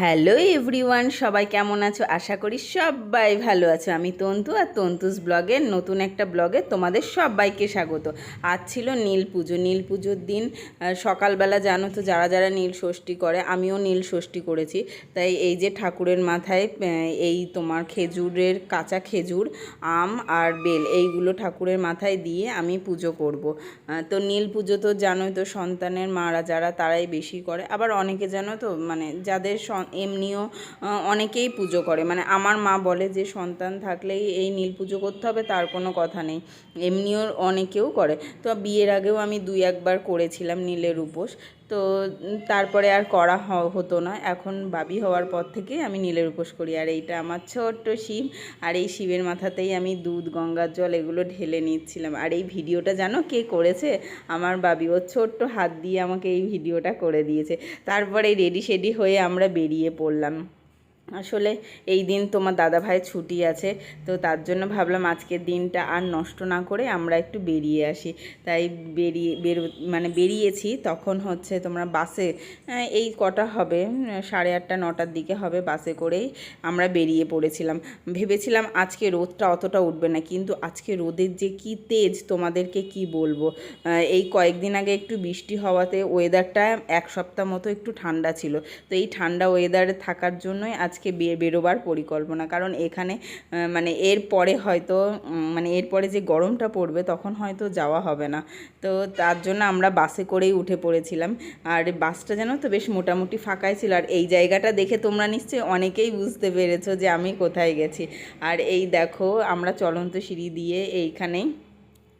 Hello everyone, সবাই কেমন আছো? আশা করি সবাই ভালো আছো। আমি তন্তু আর তন্তুস ব্লগের নতুন একটা ব্লগে তোমাদের সবাইকে স্বাগত। আজ ছিল নীল পুজো। নীল পুজোর দিন সকালবেলা জানো তো যারা যারা নীল ষষ্ঠী করে, আমিও নীল ষষ্ঠী করেছি। তাই এই যে ঠাকুরের মাথায় এই তোমার খেজুরের কাঁচা খেজুর, আম আর বেল, এইগুলো ঠাকুরের মাথায় দিয়ে আমি পুজো করব। তো নীল পুজো তো জানোই তো সন্তানের মারা যারা তারাই বেশি করে। আবার অনেকে জানো তো মানে যাদের এমনিও অনেকেই পুজো করে। মানে আমার মা বলে যে, সন্তান থাকলেই এই নীল পুজো করতে হবে, তার কোনো কথা নেই। এমনিও অনেকেও করে। তো বিয়ের আগেও আমি দুই একবার করেছিলাম নীলের উপোস। তো তারপরে আর করা হতো না। এখন বাবি হওয়ার পর থেকে আমি নীলের উপোস করি। আর এইটা আমার ছোট্ট শিব। আর এই শিবের মাথাতেই আমি দুধ, গঙ্গার জল এগুলো ঢেলে নিচ্ছিলাম। আর এই ভিডিওটা জানো কে করেছে? আমার বাবি। ও ছোট্ট হাত দিয়ে আমাকে এই ভিডিওটা করে দিয়েছে। তারপরে রেডি সেডি হয়ে আমরা বেরিয়ে পড়লাম। আসলে এই দিন তোমার দাদা ভাইয়ের ছুটি আছে, তো তার জন্য ভাবলাম আজকের দিনটা আর নষ্ট না করে আমরা একটু বেরিয়ে আসি। তাই বেরিয়ে, বেরো মানে বেরিয়েছি, তখন হচ্ছে তোমরা বাসে এই কটা হবে, সাড়ে আটটা, নটার দিকে হবে বাসে করেই আমরা বেরিয়ে পড়েছিলাম। ভেবেছিলাম আজকে রোদটা অতটা উঠবে না, কিন্তু আজকে রোদের যে কি তেজ, তোমাদেরকে কি বলব? এই কয়েকদিন আগে একটু বৃষ্টি হওয়াতে ওয়েদারটা এক সপ্তাহ মতো একটু ঠান্ডা ছিল। তো এই ঠান্ডা ওয়েদারে থাকার জন্যই আজকে বেরোবার পরিকল্পনা। কারণ এখানে মানে এর পরে হয়তো মানে এরপরে যে গরমটা পড়বে তখন হয়তো যাওয়া হবে না। তো তার জন্য আমরা বাসে করেই উঠে পড়েছিলাম। আর বাসটা যেন তো বেশ মোটামুটি ফাঁকাই ছিল। আর এই জায়গাটা দেখে তোমরা নিশ্চয়ই অনেকেই বুঝতে পেরেছ যে আমি কোথায় গেছি। আর এই দেখো, আমরা চলন্ত সিঁড়ি দিয়ে এইখানেই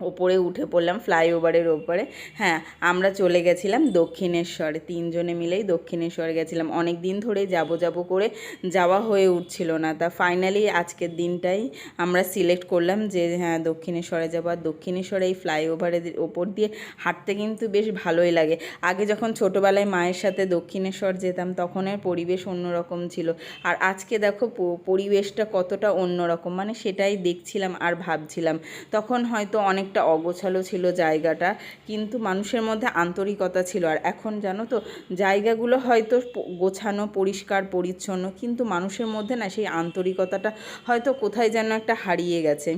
ওপরে উঠে পড়লাম ফ্লাইওভারের ওপরে। হ্যাঁ আমরা চলে গেছিলাম দক্ষিণেশ্বরে, তিনজনে মিলেই দক্ষিণেশ্বরে গেছিলাম। অনেক দিন ধরেই যাব যাব করে যাওয়া হয়ে উঠছিল না। তা ফাইনালি আজকের দিনটাই আমরা সিলেক্ট করলাম যে হ্যাঁ দক্ষিণেশ্বরে যাব। আর দক্ষিণেশ্বরে এই ফ্লাইওভারের ওপর দিয়ে হাঁটতে কিন্তু বেশ ভালোই লাগে। আগে যখন ছোটোবেলায় মায়ের সাথে দক্ষিণেশ্বর যেতাম তখনের পরিবেশ অন্যরকম ছিল। আর আজকে দেখো পরিবেশটা কতটা অন্যরকম। মানে সেটাই দেখছিলাম আর ভাবছিলাম। তখন হয়তো অনেকটা অগোছালো ছিল জায়গাটা, কিন্তু মানুষের মধ্যে আন্তরিকতা ছিল। আর এখন জানো তো, জায়গাগুলো হয়তো গোছানো, পরিষ্কার, পরিচ্ছন্ন, কিন্তু মানুষের মধ্যে না সেই আন্তরিকতাটা হয়তো কোথায় যেন একটা হারিয়ে গেছে।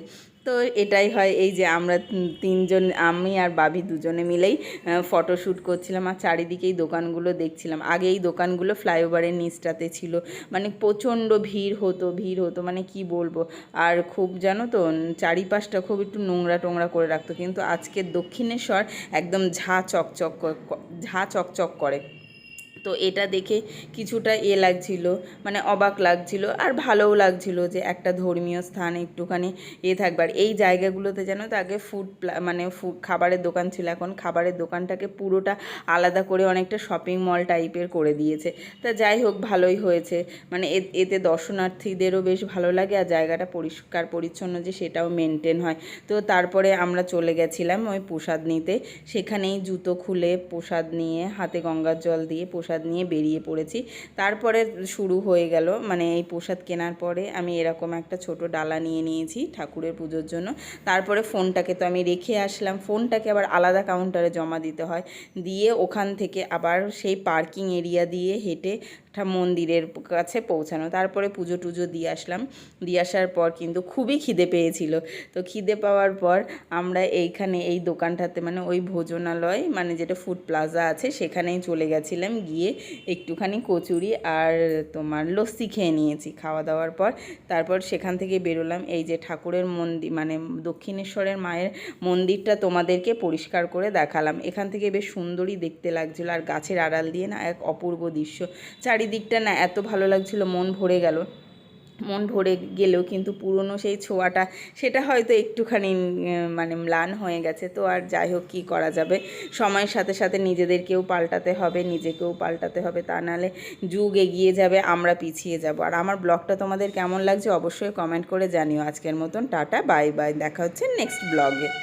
তো এটাই হয়, এই যে আমরা তিনজন, আমি আর বাবি দুজনে মিলেই ফটোশ্যুট করছিলাম আর চারিদিকেই দোকানগুলো দেখছিলাম। আগে এই দোকানগুলো ফ্লাইওভারের নিচটাতে ছিল। মানে প্রচণ্ড ভিড় হতো ভিড় হতো মানে কি বলব? আর খুব, জানো তো, চারিপাশটা খুব একটু নোংরা টোংরা করে রাখতো। কিন্তু আজকে দক্ষিণেশ্বর একদম ঝা চকচক ঝা চকচক করে। তো এটা দেখে কিছুটা এ লাগছিল মানে অবাক লাগছিল আর ভালোও লাগছিল যে একটা ধর্মীয় স্থান একটুখানি এ থাকবার এই জায়গাগুলোতে যেন তো আগে ফুড মানে ফুড খাবারের দোকান ছিল, এখন খাবারের দোকানটাকে পুরোটা আলাদা করে অনেকটা শপিং মল টাইপের করে দিয়েছে। তা যাই হোক, ভালোই হয়েছে। মানে এতে দর্শনার্থীদেরও বেশ ভালো লাগে আর জায়গাটা পরিষ্কার পরিচ্ছন্ন যে সেটাও মেনটেন হয়। তো তারপরে আমরা চলে গেছিলাম ওই প্রসাদ নিতে। সেখানেই জুতো খুলে প্রসাদ নিয়ে, হাতে গঙ্গার জল দিয়ে প্রসাদ নিয়ে বেরিয়ে পড়েছি। তারপরে শুরু হয়ে গেল মানে এই প্রসাদ কেনার পরে আমি এরকম একটা ছোট ডালা নিয়ে নিয়েছি ঠাকুরের পুজোর জন্য। তারপরে ফোনটাকে তো আমি রেখে আসলাম, ফোনটাকে আবার আলাদা কাউন্টারে জমা দিতে হয়। দিয়ে ওখান থেকে আবার সেই পার্কিং এরিয়া দিয়ে হেঁটে একটা মন্দিরের কাছে পৌঁছানো। তারপরে পুজো টুজো দিয়ে আসলাম। দিয়ে আসার পর কিন্তু খুবই খিদে পেয়েছিল। তো খিদে পাওয়ার পর আমরা এইখানে এই দোকানটাতে মানে ওই ভোজনালয় মানে যেটা ফুড প্লাজা আছে, সেখানেই চলে গেছিলাম। গিয়ে একটুখানি কচুরি আর তোমার লস্যি খেয়ে নিয়েছি খাওয়া দাওয়ার পর। তারপর সেখান থেকে বেরোলাম। এই যে ঠাকুরের মন্দির মানে দক্ষিণেশ্বরের মায়ের মন্দিরটা তোমাদেরকে পরিষ্কার করে দেখালাম। এখান থেকে বেশ সুন্দরই দেখতে লাগছিল আর গাছের আড়াল দিয়ে না এক অপূর্ব দৃশ্য। চারিদিকটা না এত ভালো লাগছিল, মন ভরে গেল। মন ভরে গেলেও কিন্তু পুরনো সেই ছোঁয়াটা, সেটা হয়তো একটুখানি মানে ম্লান হয়ে গেছে। তো আর যাই হোক, কী করা যাবে? সময়ের সাথে সাথে নিজেদেরকেও পাল্টাতে হবে, নিজেকেও পাল্টাতে হবে। তা নাহলে যুগ এগিয়ে যাবে, আমরা পিছিয়ে যাব। আর আমার ব্লগটা তোমাদের কেমন লাগছে অবশ্যই কমেন্ট করে জানিও। আজকের মতন টাটা, বাই বাই। দেখা হচ্ছে নেক্সট ব্লগে।